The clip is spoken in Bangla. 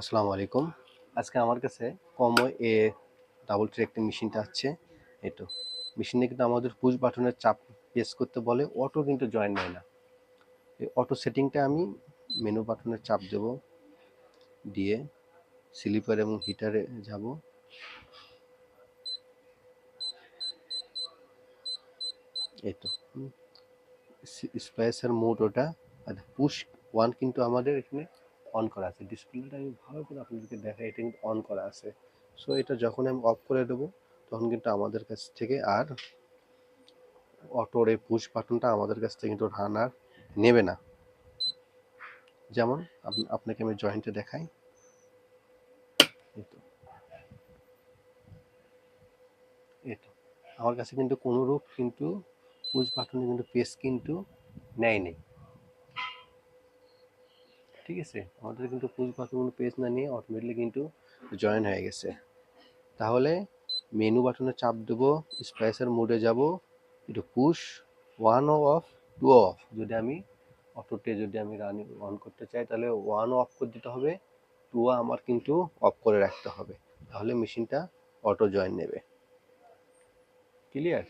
আসসালামু আলাইকুম। আজকে আমার কাছে কমো এ ডাবল ট্রি একটা মেশিনটা আছে। তো, মেশিনে কিন্তু আমাদের পুশ বাটনের চাপ প্রেস করতে বলে অটো কিন্তু জয়েন হয় না। এই অটো সেটিংটা আমি মেনু বাটনের চাপ দেব, দিয়ে স্লিপার এবং হিটারে যাব। এই তো স্পাইসার মোড ওটা, আর পুশ ওয়ান কিন্তু আমাদের এখানে অন করা আছে। ডিসপ্লেটা আমি ভালো করে আপনাদেরকে দেখাই, এটা কিন্তু অন করা আছে। সো এটা যখন আমি অফ করে দেবো, তখন কিন্তু আমাদের কাছ থেকে আর অটোর এই পুশ বাটনটা আমাদের কাছ থেকে কিন্তু রান আর নেবে না। যেমন, আপ- আপনাকে আমি জয়েন্টে দেখাই। এই তো আমার কাছে কিন্তু কোনোরূপ কিন্তু পুশ বাটনে কিন্তু পেস কিন্তু নেয় নেই। ঠিক আছে? আমাদের কিন্তু পুশ বাটন কোনো পেজ না নিয়ে অটোমেটিকলি কিন্তু জয়েন হয়ে গেছে। তাহলে মেনু বাটনে চাপ দেবো স্পাইসার মোডে যাব, একটু push one off two off যদি আমি অটোতে যদি আমি রানিং অন করতে চাই, তাহলে ওয়ান অফ করে দিতে হবে টু আমার কিন্তু অফ করে রাখতে হবে। তাহলে মেশিনটা অটো জয়েন নেবে। ক্লিয়ার